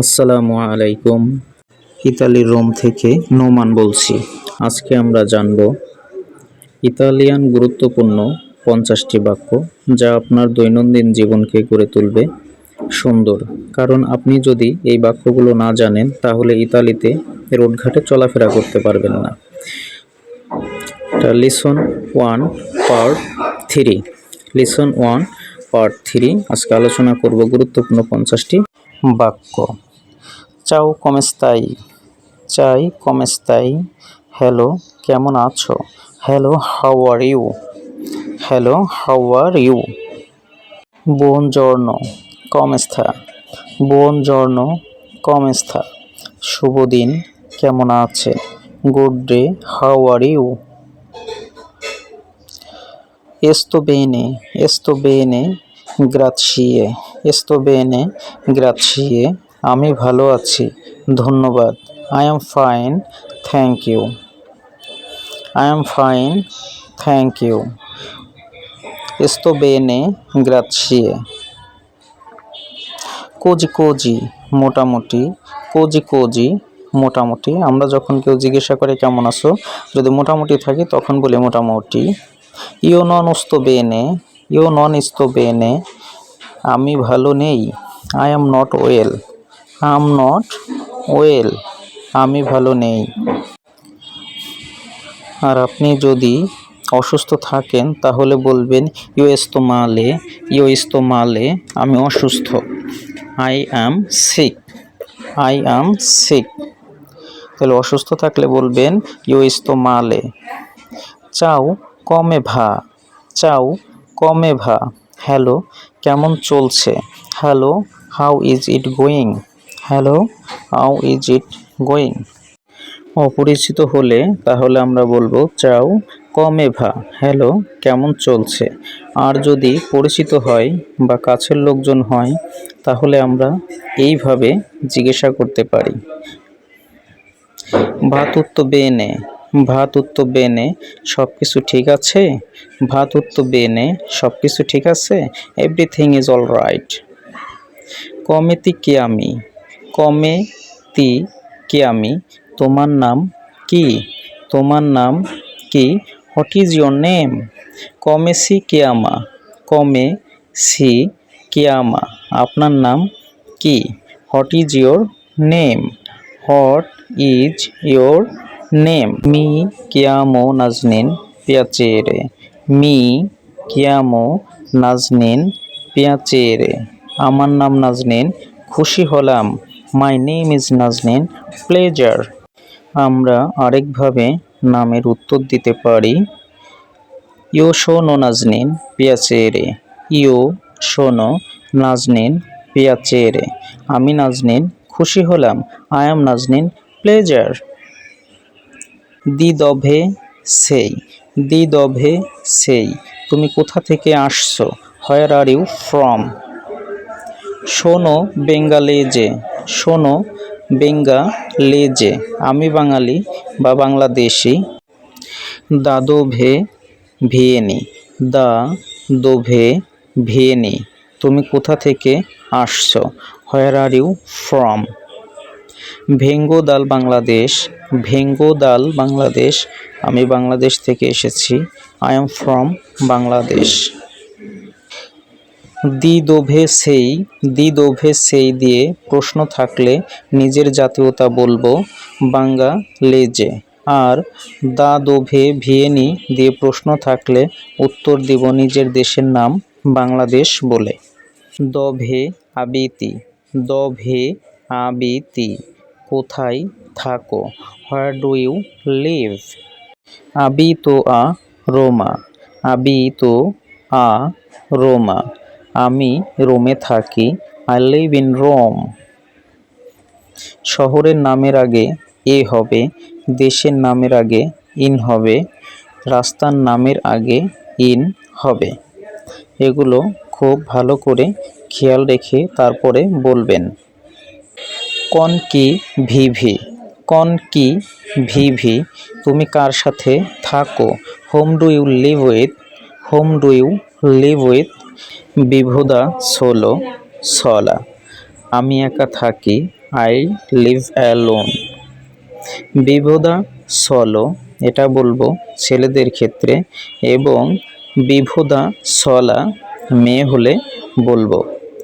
আসসালামু আলাইকুম। ইতালির রোম থেকে নোমান বলছি। আজকে আমরা জানব ইতালিয়ান গুরুত্বপূর্ণ পঞ্চাশটি বাক্য যা আপনার দৈনন্দিন জীবনকে গড়ে তুলবে। সুন্দর। কারণ আপনি যদি এই বাক্যগুলো না জানেন, তাহলে ইতালিতে রোডঘাটে চলাফেরা করতে পারবেন না। Listen one part three. Listen one part three. আজকে আলোচনা করব গুরুত্বপূর্ণ পঞ্চাশটি বাক্য। চাও কমেস্তাই, চাই কমেস্তাই, হ্যালো, কেমন আছো? Hello, how are you? Hello, how are you? বোন জর্ণ কমেস্থা বোন জর্ণ কমেস্থা, শুভ দিন, কেমন আছে? Good day, how are you? এস্তো বেনে এস্তো বেনে গ্রাৎসিয়ে এস্তো বেনে গ্রাৎসিয়ে আমি ভালো আছি, ধন্যবাদ। I am fine thank you I am fine thank you এস্তো বেনে গ্রাৎসিয়ে কোজি কোজি, মোটামুটি, কোজি কোজি, মোটামুটি। আমরা যখন কেউ জিজ্ঞাসা করে, কেমন আছো? যদি মোটামুটি থাকি, তখন বলি মোটামুটি। ইও নন উস্তো বেনে ইও নন ইস্তো বেনে আমি ভালো নেই, I am not well I am not well, আমি ভালো নেই। আর আপনি যদি অসুস্থ থাকেন, তাহলে বলবেন ইও ইস্তমালে ইও ইস্তমালে আমি অসুস্থ। I am sick, I am sick. তাহলে অসুস্থ থাকলে বলবেন ইও ইস্তমালে চাও কমে ভা, চাও কমে ভা। হ্যালো, কেমন চলছে? Hello how is it going hello how is it going অপরিচিত হলে তাহলে আমরা বলব চাও, কমে ভা। হ্যালো, কেমন চলছে? আর যদি পরিচিত হয় বা কাছের লোকজন হয়, তাহলে আমরা এইভাবে জিজ্ঞাসা করতে পারি। ভাত উত্তো বেনে ভাত উত্তো বেনে সব কিছু ঠিক আছে? ভাত উত্তো বেনে সব কিছু ঠিক আছে? এভরিথিং ইজ অল রাইট কমেতি কে আমি? কমে তি কে আমি? তোমার নাম কি? তোমার নাম কি? হোয়াট ইজ ইয়োর নেম কমে সি কেয়ামা কমে সি কেয়ামা আপনার নাম কি? What is your name what is your name. Me কিয়ামো নাজনিন পিয়াচেরে। মি কিয়ামো নাজনিন পিয়াচেরে। আমার নাম নাজনিন, খুশি হলাম। My name is Nazneen pleasure আমরা আরেকভাবে নামের উত্তর দিতে পারি। ইও শোনো নাজনিন পিয়াচেরে। ইও শোনো নাজনিন পিয়াচেরে। আমি নাজনিন, খুশি হলাম। আই এম নাজনিন প্লেজার দি দভে সেই দি দভে সেই। তুমি কোথা থেকে আসছো? হোয়ার আর ইউ ফ্রম শোনো বেঙ্গালেজে, শোনো বেঙ্গা বেঙ্গালেজে। আমি বাঙালি বা বাংলাদেশি। দা দোভে ভিয়েনি দা দোভে ভিয়েনি। তুমি কোথা থেকে আসছো? হোয়ার আর ইউ ফ্রম ভেঙ্গোদাল বাংলাদেশ, ভেঙ্গো দাল বাংলাদেশ, আমি বাংলাদেশ থেকে এসেছি। I am from Bangladesh. দি দোভে সেই, দি দোভে সেই দিয়ে প্রশ্ন থাকলে নিজের জাতীয়তা বলব, বাঙ্গা লেজে। আর দা দোভে ভিয়েনি দিয়ে প্রশ্ন থাকলে উত্তর দিব নিজের দেশের নাম, বাংলাদেশ বলে। দভে আবিতি দভে আবিতি কোথায় থাকো? হোয়ার ডু ইউ লিভ আবি তো আ রোমা। আবি তো আ রোমা। আমি রোমে থাকি। আই লিভ ইন রোম শহরের নামের আগে এ হবে, দেশের নামের আগে ইন হবে, রাস্তার নামের আগে ইন হবে। এগুলো খুব ভালো করে খেয়াল রেখে তারপরে বলবেন। কন কি ভিভি কন কি ভিভি তুমি কার সাথে থাকো? Whom do you live with? Whom do you live with? বিভুদা সোলো সলা। আমি একা থাকি। I live alone. বিভোদা সলো, এটা বলব ছেলেদের ক্ষেত্রে, এবং বিভোদা সলা মেয়ে হলে বলব।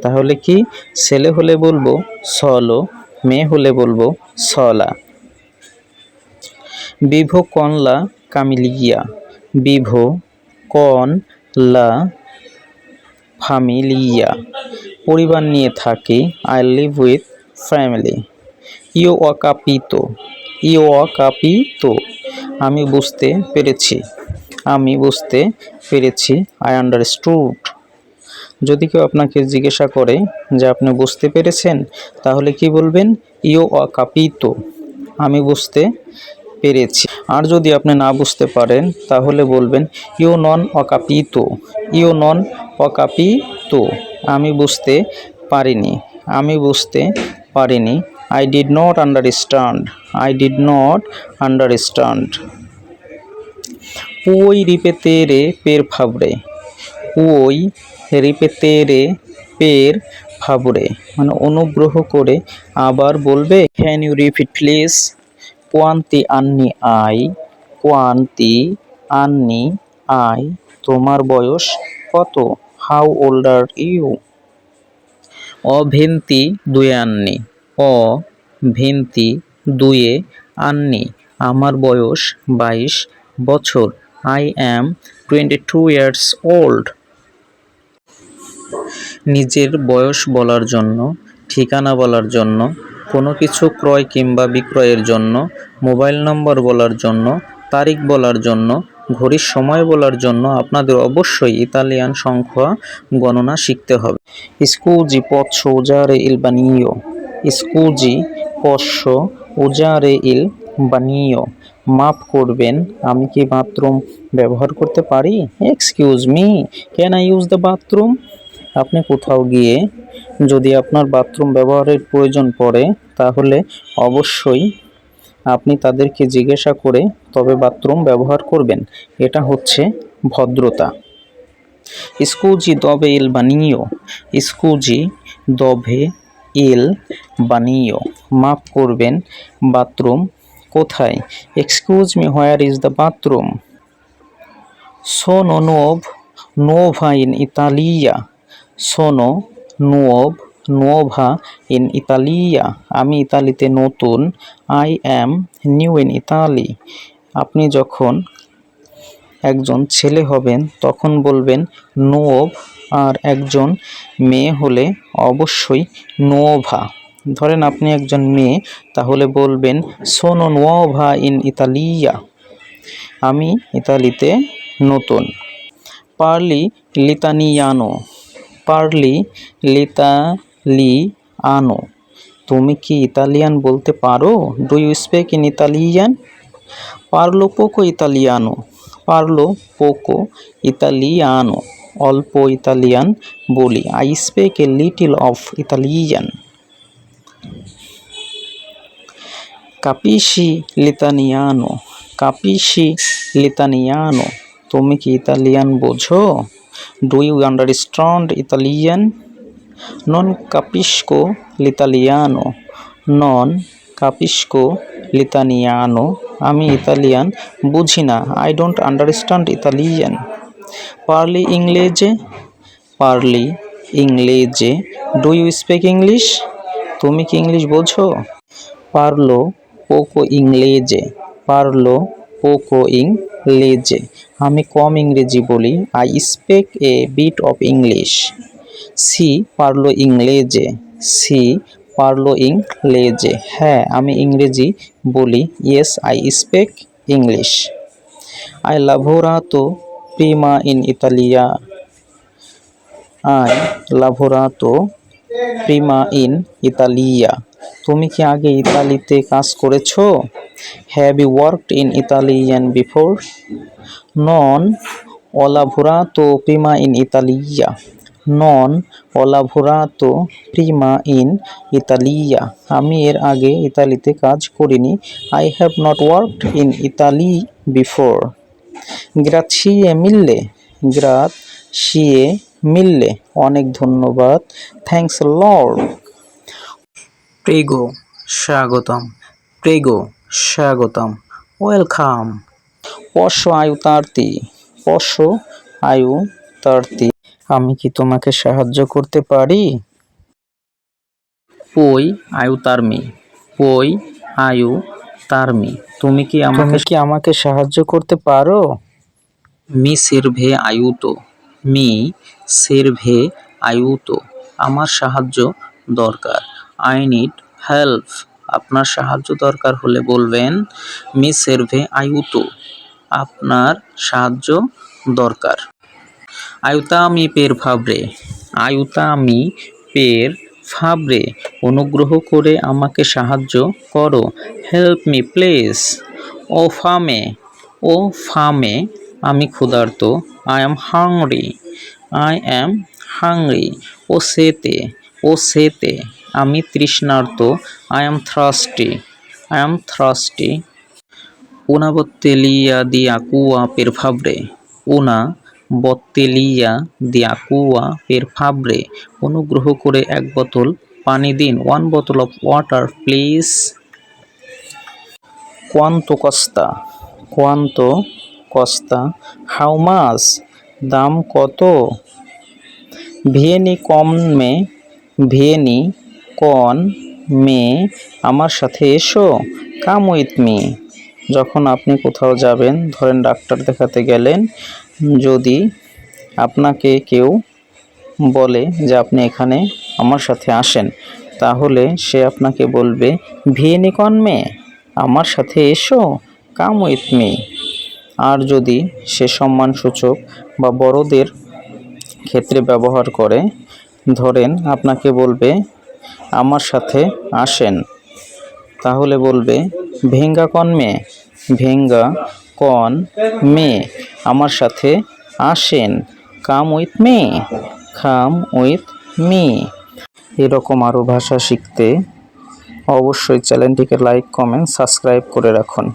তাহলে কি ছেলে হলে বলব? সলো মেয়ে হলে বলব সলা। বিভো কনলা কামিলিয়া, বিভো কন লা ফামিলিয়া। পরিবার নিয়ে থাকি আই লিভ উইথ ফ্যামিলি ইও অকাপিতো ইও অকাপিতো। আমি বুঝতে পেরেছি, আমি বুঝতে পেরেছি আই আন্ডারস্টুড যদি কেউ আপনাকে জিজ্ঞাসা করে যে আপনি বুঝতে পেরেছেন, তাহলে কি বলবেন? ইও অকাপিতো। আমি বুঝতে পেরেছি। আর যদি আপনি না বুঝতে পারেন, তাহলে বলবেন ইও নন অকাপিতো। ইও নন অকাপিতো। আমি বুঝতে পারিনি। আমি বুঝতে পারিনি। I did not understand I did not understand পুই রিপেতেরে পের ফাবরে পুই রিপেতেরে পের ফাবরে। মানে অনুগ্রহ করে আবার বলবে ক্যান ইউ রিপিট প্লিজ কোয়ান্তি আন্নি আই কোয়ান্তি আন্নি আই, তোমার বয়স কত? হাউ ওল্ড আর ইউ অভেন্তি দুয়ে আন্নি অ ভেন্তি দুয়ে আন্নি, আমার বয়স বাইশ বছর। I am twenty two years old নিজের বয়স বলার জন্য, ঠিকানা বলার জন্য, কোনো কিছু ক্রয় কিংবা বিক্রয়ের জন্য, মোবাইল নম্বর বলার জন্য, তারিখ বলার জন্য, ঘড়ির সময় বলার জন্য আপনাদের অবশ্যই ইতালিয়ান সংখ্যা গণনা শিখতে হবে। স্কুজি পৎস উজারে ইল বানিও। স্কুজি পশ্য উজারে ইল বানিও। মাফ করবেন, আমি কি বাথরুম ব্যবহার করতে পারি? Excuse me can I use the bathroom আপনি কোথাও গিয়ে যদি আপনার বাথরুম ব্যবহারের প্রয়োজন পড়ে, তাহলে অবশ্যই আপনি তাদেরকে জিজ্ঞাসা করে তবে বাথরুম ব্যবহার করবেন। এটা হচ্ছে ভদ্রতা। স্কুজি দবে ইল বানিও, স্কুজি দভে এল বানিও। মাফ করবেন, বাথরুম কোথায়? Excuse me where is the bathroom সোনো নোভ, নোভা ইন ইতালিয়া। সোনো নোভ নোভা ইন ইতালিয়া, আমি ইতালিতে নতুন, I am new in Italy. আপনি যখন একজন ছেলে হবেন, তখন বলবেন নোভ আর একজন মেয়ে হলে অবশ্যই নোভা ধরেন আপনি একজন মেয়ে, তাহলে বলবেন সোনো নোভা ইন ইতালিয়া, আমি ইতালিতে নতুন। পার্লি লিতানিয়ানো। পার্লি লিতালিয়ানো তুমি কি ইতালিয়ান বলতে পারো? Do you speak in Italian পারল পোকো ইতালিয়ানো। পারল পোকো ইতালিয়ানো। অল্প ইতালিয়ান বলি। I speak a little of Italian কাপিসি লিতানিয়ানো। কাপিসি লিতানিয়ানো। তুমি কি ইতালিয়ান বোঝো? ডু ইউ আন্ডারস্ট্যান্ড ইতালিয়ান নন কাপিস্কো লিতালিয়ানো নন কাপিস্কো লিতানিয়ানো আমি ইতালিয়ান বুঝি না। আই ডোন্ট আন্ডারস্ট্যান্ড ইতালিয়ান পার্লি ইংরেজে পার্লি ইংরেজে ডু ইউ স্পিক ইংলিশ তুমি কি ইংলিশ বোঝো? পারল পোকো ইংরেজে পারল পোকো ইংরেজে আমি কম ইংরেজি বলি। I speak a bit of English C পারল ইংরেজে সি পারল ইংরেজে হ্যাঁ আমি ইংরেজি বলি। ইয়েস আই স্পেক ইংলিশ আই লাভোরাতো প্রিমা ইন ইতালিয়া আই লাভোরাতো প্রিমা ইন ইতালিয়া তুমি কি আগে ইতালিতে কাজ করেছ? Have you worked in Italian before non ho lavorato prima ইন ইতালিয়া নন ho তো prima ইন ইতালিয়া আমি এর আগে ইতালিতে কাজ করিনি। I have not worked in Italy before গ্রাছিয়ে মিললে গ্রাছিয়ে মিললে অনেক ধন্যবাদ। থ্যাঙ্কস লর্ড প্রেগো স্বাগতম। প্রেগো স্বাগতম। ওয়েলকাম। পশো আয়ু তার্তি পশো আয়ু তার্তি আমি কি তোমাকে সাহায্য করতে পারি? পই আয়ু তার্মি পই আয়ু তার্মি তুমি কি আমাকে কি আমাকে সাহায্য করতে পারো? মি সেরভে আয়ুতো। মি সেরভে আয়ুতো। আমার সাহায্য দরকার। আই নিড হেল্প আপনার সাহায্য দরকার হলে বলবেন মি সেরভে আয়ুতো আপনার সাহায্য দরকার। আয়ুতামি পের ফাবরে আয়ুতামি পের ফাবরে অনুগ্রহ করে আমাকে সাহায্য করো। হেল্প মি প্লিজ ও ফামে। ও ফামে। আমি ক্ষুধার্ত। I am hungry I am hungry ও সেতে। ও সেতে। আমি তৃষ্ণার্ত I am thirsty I am thirsty una bottiglia di acqua per favore una bottiglia di acqua per favore অনুগ্রহ করে এক বোতল পানি দিন one bottle of water please কোয়ান্তো কস্তা কোয়ান্তো কস্তা হাউ মাস দাম কত? ভিয়েনি কম মে ভিয়েনি কন মে, আমার সাথে এসো। Come with me. যখন আপনি কোথাও যাবেন, ধরেন ডাক্তার দেখাতে গেলেন, যদি আপনাকে কেউ বলে যে আপনি এখানে আমার সাথে আসেন, তাহলে সে আপনাকে বলবে ভিয়েনি কন মে, আমার সাথে এসো। Come with me. আর যদি সে সম্মানসূচক বা বড়দের ক্ষেত্রে ব্যবহার করে, ধরেন আপনাকে বলবে আমার সাথে আসেন। তাহলে বলবে, ভেঙ্গা কন মে ভেঙ্গা কন মে আমার সাথে আসেন। Come with me. Come with me. এরকম আরও ভাষা শিখতে অবশ্যই চ্যানেলটিকে লাইক, কমেন্ট, সাবস্ক্রাইব করে রাখুন।